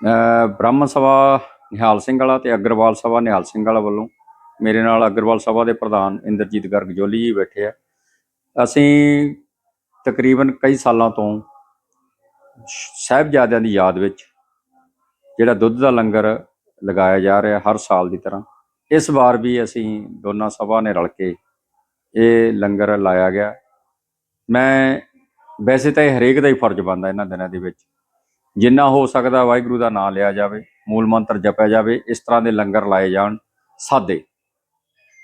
ਬ੍ਰਹਮ ਸਭਾ ਨਿਹਾਲ ਸਿੰਘ ਵਾਲਾ ਤੇ ਅਗਰਵਾਲ ਸਭਾ ਨਿਹਾਲ ਸਿੰਘ ਵਾਲਾ ਵੱਲੋਂ ਮੇਰੇ ਨਾਲ ਅਗਰਵਾਲ ਸਭਾ ਦੇ ਪ੍ਰਧਾਨ ਇੰਦਰਜੀਤ ਗਰਗ ਜੋਲੀ ਜੀ ਬੈਠੇ ਆ। ਅਸੀਂ ਤਕਰੀਬਨ ਕਈ ਸਾਲਾਂ ਤੋਂ ਸਾਹਿਬਜ਼ਾਦਿਆਂ ਦੀ ਯਾਦ ਵਿੱਚ ਜਿਹੜਾ ਦੁੱਧ ਦਾ ਲੰਗਰ ਲਗਾਇਆ ਜਾ ਰਿਹਾ ਹਰ ਸਾਲ ਦੀ ਤਰ੍ਹਾਂ, ਇਸ ਵਾਰ ਵੀ ਅਸੀਂ ਦੋਨਾਂ ਸਭਾ ਨੇ ਰਲ ਕੇ ਇਹ ਲੰਗਰ ਲਾਇਆ ਗਿਆ। ਮੈਂ ਵੈਸੇ ਤਾਂ ਇਹ ਹਰੇਕ ਦਾ ਹੀ ਫਰਜ਼ ਬਣਦਾ ਇਹਨਾਂ ਦਿਨਾਂ ਦੇ ਵਿੱਚ ਜਿੰਨਾ ਹੋ ਸਕਦਾ ਵਾਹਿਗੁਰੂ ਦਾ ਨਾਮ ਲਿਆ ਜਾਵੇ, ਮੂਲ ਮੰਤਰ ਜਪਿਆ ਜਾਵੇ, ਇਸ ਤਰ੍ਹਾਂ ਦੇ ਲੰਗਰ ਲਾਏ ਜਾਣ, ਸਾਦੇ।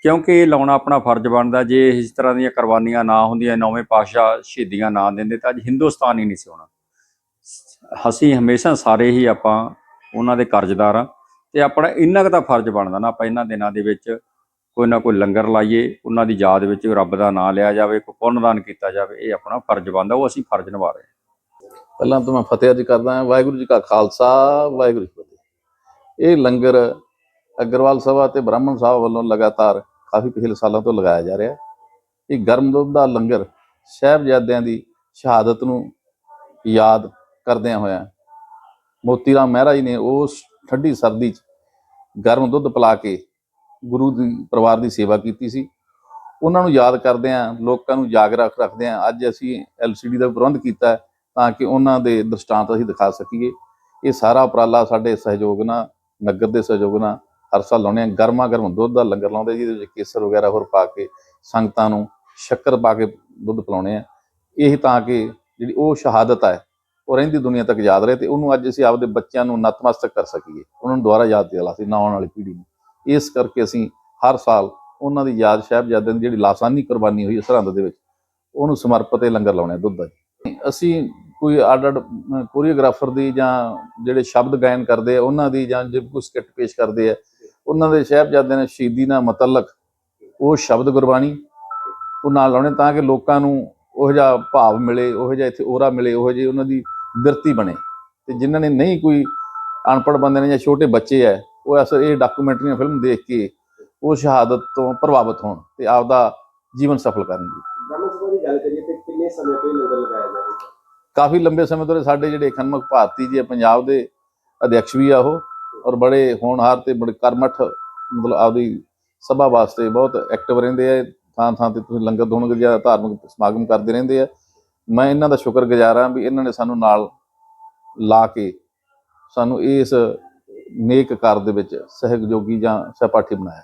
ਕਿਉਂਕਿ ਇਹ ਲਾਉਣਾ ਆਪਣਾ ਫਰਜ਼ ਬਣਦਾ, ਜੇ ਇਸ ਤਰ੍ਹਾਂ ਦੀਆਂ ਕੁਰਬਾਨੀਆਂ ਨਾ ਹੁੰਦੀਆਂ, ਨੌਵੇਂ ਪਾਤਸ਼ਾਹ ਸ਼ਹੀਦੀਆਂ ਨਾ ਦਿੰਦੇ, ਤਾਂ ਅੱਜ ਹਿੰਦੁਸਤਾਨ ਹੀ ਨਹੀਂ ਸੀ ਹੋਣਾ। ਅਸੀਂ ਹਮੇਸ਼ਾ ਸਾਰੇ ਹੀ ਆਪਾਂ ਉਹਨਾਂ ਦੇ ਕਰਜ਼ਦਾਰ ਆ ਤੇ ਆਪਣਾ ਇੰਨਾ ਕੁ ਤਾਂ ਫਰਜ਼ ਬਣਦਾ ਨਾ, ਆਪਾਂ ਇਹਨਾਂ ਦਿਨਾਂ ਦੇ ਵਿੱਚ ਕੋਈ ਨਾ ਕੋਈ ਲੰਗਰ ਲਾਈਏ, ਉਹਨਾਂ ਦੀ ਯਾਦ ਵਿੱਚ ਰੱਬ ਦਾ ਨਾਮ ਲਿਆ ਜਾਵੇ, ਕੋਈ ਪੁੰਨ ਦਾਨ ਕੀਤਾ ਜਾਵੇ, ਇਹ ਆਪਣਾ ਫਰਜ਼ ਬਣਦਾ, ਉਹ ਅਸੀਂ ਫਰਜ਼ ਨਿਭਾ ਰਹੇ ਹਾਂ। ਪਹਿਲਾਂ ਤਾਂ ਮੈਂ ਫਤਿਹ ਅਰਜ ਕਰਦਾ ਹਾਂ, ਵਾਹਿਗੁਰੂ ਜੀ ਕਾ ਖਾਲਸਾ, ਵਾਹਿਗੁਰੂ ਜੀ ਕੀ ਫਤਿਹ। ਇਹ ਲੰਗਰ ਅਗਰਵਾਲ ਸਭਾ ਤੇ ਬ੍ਰਾਹਮਣ ਸਾਹਿਬ ਵੱਲੋਂ ਲਗਾਤਾਰ ਕਾਫੀ ਪਿਛਲੇ ਸਾਲਾਂ ਤੋਂ ਲਗਾਇਆ ਜਾ ਰਿਹਾ। ਇਹ ਗਰਮ ਦੁੱਧ ਦਾ ਲੰਗਰ ਸਾਹਿਬਜ਼ਾਦਿਆਂ ਦੀ ਸ਼ਹਾਦਤ ਨੂੰ ਯਾਦ ਕਰਦਿਆਂ ਹੋਇਆਂ ਮੋਤੀ ਰਾਮ ਮਹਿਰਾ ਜੀ ਨੇ ਉਸ ਠੰਡੀ ਸਰਦੀ 'ਚ ਗਰਮ ਦੁੱਧ ਪਿਲਾ ਕੇ ਗੁਰੂ ਦੀ ਪਰਿਵਾਰ ਦੀ ਸੇਵਾ ਕੀਤੀ ਸੀ। ਉਹਨਾਂ ਨੂੰ ਯਾਦ ਕਰਦਿਆਂ, ਲੋਕਾਂ ਨੂੰ ਜਾਗ ਜਾਗਰੂਕ ਰੱਖਦਿਆਂ ਅੱਜ ਅਸੀਂ ਐਲਸੀਡੀ ਦਾ ਪ੍ਰਬੰਧ ਕੀਤਾ ਤਾਂ ਕਿ ਉਹਨਾਂ ਦੇ ਦ੍ਰਿਸ਼ਟਾਂਤ ਅਸੀਂ ਦਿਖਾ ਸਕੀਏ। ਇਹ ਸਾਰਾ ਉਪਰਾਲਾ ਸਾਡੇ ਸਹਿਯੋਗ ਨਾਲ, ਨਗਰ ਦੇ ਸਹਿਯੋਗ ਨਾਲ ਹਰ ਸਾਲ ਲਾਉਂਦੇ ਆ ਗਰਮਾ ਗਰਮ ਦੁੱਧ ਦਾ ਲੰਗਰ ਲਾਉਂਦੇ ਜਿਹਦੇ ਵਿੱਚ ਕੇਸਰ ਵਗੈਰਾ ਹੋਰ ਪਾ ਕੇ, ਸੰਗਤਾਂ ਨੂੰ ਸ਼ੱਕਰ ਪਾ ਕੇ ਦੁੱਧ ਪਿਲਾਉਣੇ ਆ ਇਹ ਤਾਂ ਕਿ ਜਿਹੜੀ ਉਹ ਸ਼ਹਾਦਤ ਹੈ, ਉਹ ਰਹਿੰਦੀ ਦੁਨੀਆ ਤੱਕ ਯਾਦ ਰਹੇ ਤੇ ਉਹਨੂੰ ਅੱਜ ਅਸੀਂ ਆਪਦੇ ਬੱਚਿਆਂ ਨੂੰ ਨਤਮਸਤਕ ਕਰ ਸਕੀਏ। ਉਹਨਾਂ ਨੂੰ ਦੁਬਾਰਾ ਯਾਦ ਦਿਲਾ ਸੀ ਨਾ ਆਉਣ ਵਾਲੀ ਪੀੜ੍ਹੀ ਨੂੰ। ਇਸ ਕਰਕੇ ਅਸੀਂ ਹਰ ਸਾਲ ਉਹਨਾਂ ਦੀ ਯਾਦ ਸਾਹਿਬਜ਼ਾਦਿਆਂ ਦੀ ਜਿਹੜੀ ਲਾਸਾਨੀ ਕੁਰਬਾਨੀ ਹੋਈ ਹੈ ਸਰਹੰਦ ਦੇ ਵਿੱਚ, ਉਹਨੂੰ ਸਮਰਪਿਤ ਇਹ ਲੰਗਰ ਲਾਉਣੇ ਆ ਦੁੱਧ ਦਾ ਅਸੀਂ ਕੋਈ ਅੱਡ ਅੱਡ ਕੋਰੀਓਗ੍ਰਾਫਰ ਦੀ ਜਾਂ ਜਿਹੜੇ ਸ਼ਬਦ ਗਾਇਨ ਕਰਦੇ ਆ, ਉਹਨਾਂ ਦੀ ਜਾਂ ਜੇ ਕੋਈ ਸਕਿੱਟ ਪੇਸ਼ ਕਰਦੇ ਆ, ਉਹਨਾਂ ਦੇ ਸਾਹਿਬਜ਼ਾਦਿਆਂ ਨੇ ਸ਼ਹੀਦੀ ਨਾਲ ਮਤਲਕ ਉਹ ਸ਼ਬਦ ਗੁਰਬਾਣੀ ਉਹ ਨਾਲ ਲਾਉਣੇ ਤਾਂ ਕਿ ਲੋਕਾਂ ਨੂੰ ਉਹ ਜਿਹਾ ਭਾਵ ਮਿਲੇ, ਉਹ ਜਿਹਾ ਇੱਥੇ ਔਰਾ ਮਿਲੇ, ਉਹ ਜਿਹੀ ਉਹਨਾਂ ਦੀ ਬਿਰਤੀ ਬਣੇ। ਤੇ ਜਿਨ੍ਹਾਂ ਨੇ ਨਹੀਂ ਕੋਈ ਅਨਪੜ੍ਹ ਬੰਦੇ ਨੇ ਜਾਂ ਛੋਟੇ ਬੱਚੇ ਐ ਉਹ ਅਸਰ ਇਹ ਡਾਕੂਮੈਂਟਰੀਆਂ, ਫਿਲਮ ਦੇਖ ਕੇ ਉਹ ਸ਼ਹਾਦਤ ਤੋਂ ਪ੍ਰਭਾਵਿਤ ਹੋਣ ਤੇ ਆਪਦਾ ਜੀਵਨ ਸਫਲ ਕਰਨ ਜੀ। ਬ੍ਰਹਮ ਸਭਾ ਦੀ ਗੱਲ ਕਰੀਏ ਤੇ ਕਿੰਨੇ ਸਮੇਂ ਤੋਂ ਇਹ ਲੰਗਰ ਲਗਾਇਆ ਜਾ ਰਿਹਾ ਕਾਫੀ ਲੰਬੇ ਸਮੇਂ ਤੋਂ ਸਾਡੇ ਜਿਹੜੇ ਖਨਮਕ ਭਾਰਤੀ ਜੀ ਆ, ਪੰਜਾਬ ਦੇ ਅਧਿਕਸ਼ ਵੀ ਆ ਉਹ, ਔਰ ਬੜੇ ਹੋਣਹਾਰ ਤੇ ਬੜੇ ਕਰਮਠ, ਮਤਲਬ ਆਪਦੀ ਸਭਾ ਵਾਸਤੇ ਬਹੁਤ ਐਕਟਿਵ ਰਹਿੰਦੇ ਆ ਥਾਂ ਥਾਂ ਤੇ ਤੁਸੀਂ ਲੰਗਰ ਦੋਣ ਜਾਂ ਧਾਰਮਿਕ ਸਮਾਗਮ ਕਰਦੇ ਰਹਿੰਦੇ ਆ। ਮੈਂ ਇਹਨਾਂ ਦਾ ਸ਼ੁਕਰਗੁਜ਼ਾਰ ਹਾਂ ਵੀ ਇਹਨਾਂ ਨੇ ਸਾਨੂੰ ਨਾਲ ਲਾ ਕੇ ਸਾਨੂੰ ਇਸ ਨੇਕ ਕਾਰ ਦੇ ਵਿੱਚ ਸਹਿਯੋਗੀ ਜਾਂ ਸਹਿਪਾਠੀ ਬਣਾਇਆ।